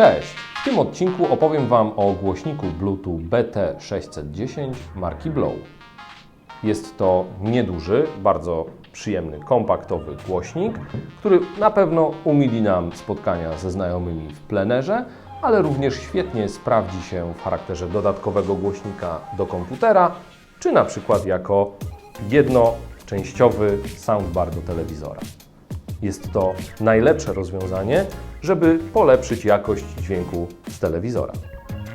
Cześć! W tym odcinku opowiem Wam o głośniku Bluetooth BT610 marki Blow. Jest to nieduży, bardzo przyjemny, kompaktowy głośnik, który na pewno umili nam spotkania ze znajomymi w plenerze, ale również świetnie sprawdzi się w charakterze dodatkowego głośnika do komputera, czy na przykład jako jednoczęściowy soundbar do telewizora. Jest to najlepsze rozwiązanie, żeby polepszyć jakość dźwięku z telewizora.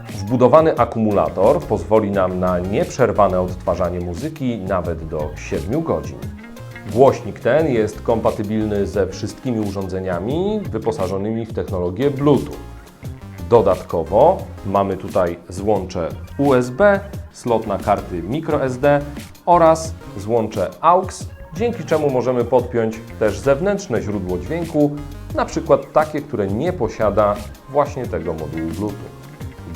Wbudowany akumulator pozwoli nam na nieprzerwane odtwarzanie muzyki nawet do 7 godzin. Głośnik ten jest kompatybilny ze wszystkimi urządzeniami wyposażonymi w technologię Bluetooth. Dodatkowo mamy tutaj złącze USB, slot na karty microSD oraz złącze AUX, dzięki czemu możemy podpiąć też zewnętrzne źródło dźwięku, na przykład takie, które nie posiada właśnie tego modułu Bluetooth.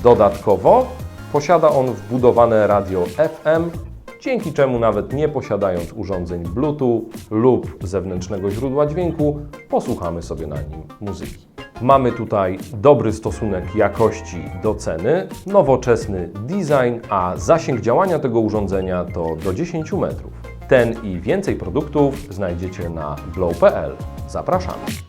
Dodatkowo posiada on wbudowane radio FM, dzięki czemu nawet nie posiadając urządzeń Bluetooth lub zewnętrznego źródła dźwięku, posłuchamy sobie na nim muzyki. Mamy tutaj dobry stosunek jakości do ceny, nowoczesny design, a zasięg działania tego urządzenia to do 10 metrów. Ten i więcej produktów znajdziecie na blow.pl. Zapraszamy.